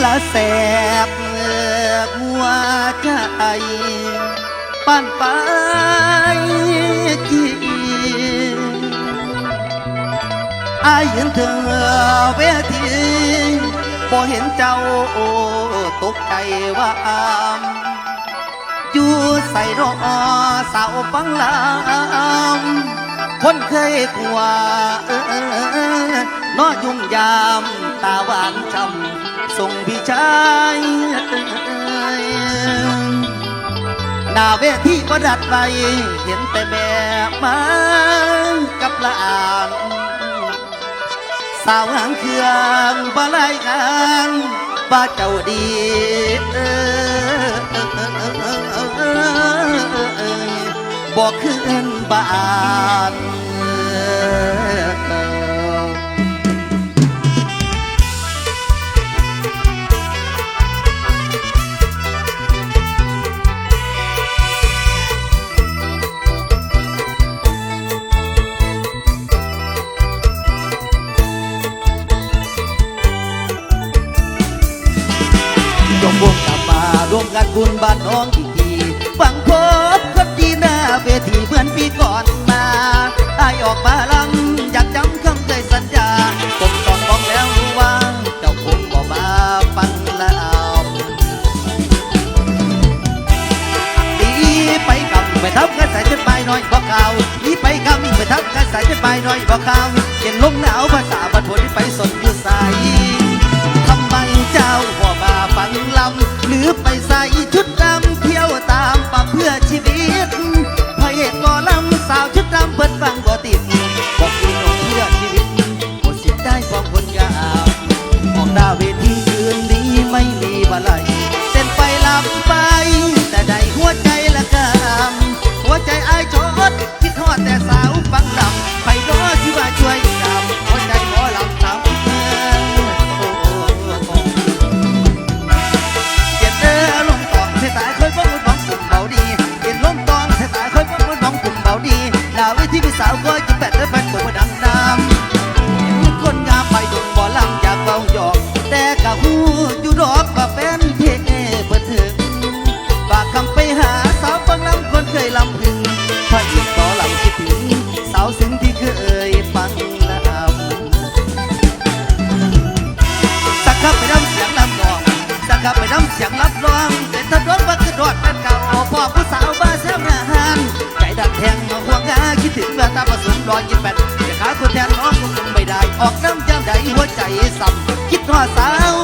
และแสบเมือหัวใจปั่นไปกี่อายินเธอเวทีพอเห็นเจ้าตกใจว่าอามอยู่ใส่รอสาวฟังลาม คนเคยกลัวเออล้อยุ่งยามตาหวานช้ำส่งพี่ชายหน้าเวทีก็ดัดไว้เห็นแต่แม่มากับหลานสาวหางเครื่องบ่ไล่กันบ่าเจ้าดีบอกขึ้นบ้าน วงกับมาร่วมกันบุญบ้านน้องอีกทีฟังพบคนดีหน้าเวทีเหมือนปีก่อนมาอายออกมาลำอยากจำคำเคยสัญญาผมต้องบอกแล้วว่าเจ้าคงบอกมาฟังแล้ว ดีไปกำไปทับกันใส่จนปลายน้อยบอกเข่าดีไปกำไปทับกันใส่จนปลายน้อยบอกข่าาววิ รอยยิ้มแปดจะขาคนแทนน้องก็คงไม่ได้ ออกน้ำยามใดหัวใจสั่มคิดว่าสาว